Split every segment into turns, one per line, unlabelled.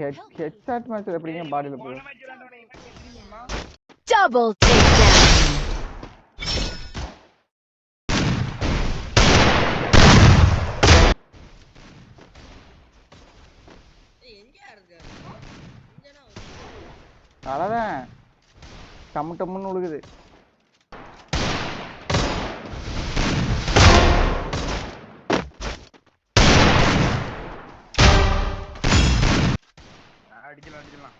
Head head shot match எப்படிங்க பாடியில
இருக்க இங்கனா வந்து-
அவ்வளோதான் டம்மு டம்முன்னு உழுகுது.
அடிக்கலாம் அடிக்கலாம்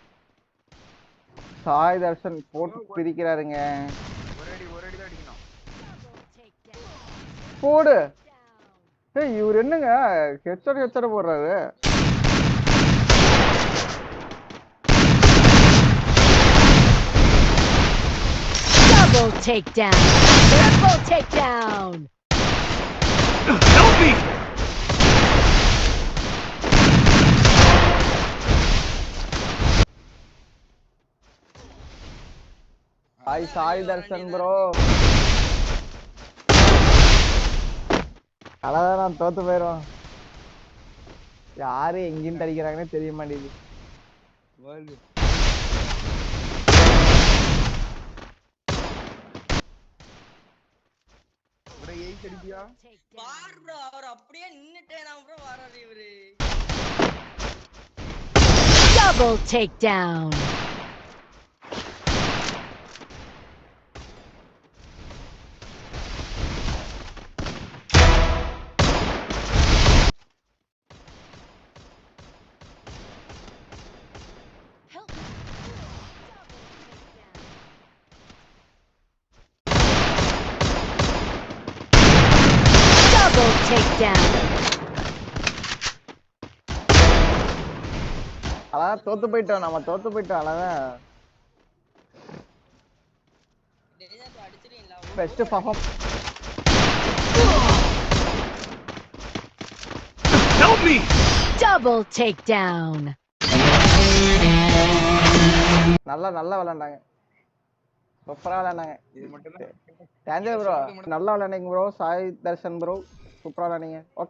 சாய் தர்ஷன் போட்டு பிரிக்கிறாருங்க
ஒரு அடி ஒரு அடி தான் அடிக்கணும்.
போடு. ஏய் இவர் என்னங்க? ஹெச்சர் ஹெச்சர் போடுறாரு.
Double takedown. Triple takedown.
Sai Sai Darshan bro அதான் நான் தோத்து போயிடும் யாரு எங்கிருந்து அடிக்கிறாங்கன்னே தெரிய மாட்டேங்குது.
அப்படியே நின்னுட்டே நான் bro வராரு இவரு.
Double takedown.
அதான் தோத்து போயிட்டோம். நம்ம தோத்து போயிட்டோம் அதான்
அடிச்சிருவீங்களா
best perform
Help me!
Double takedown.
நல்லா நல்லா விளையாண்டாங்க. சூப்பரா விளையாண்டாங்க.
இது மட்டும் தான்
ப்ரோ நல்லா விளையாண்டீங்க ப்ரோ சாய் தர்ஷன் ப்ரோ சூப்பரா விளையாண்டீங்க ஓகே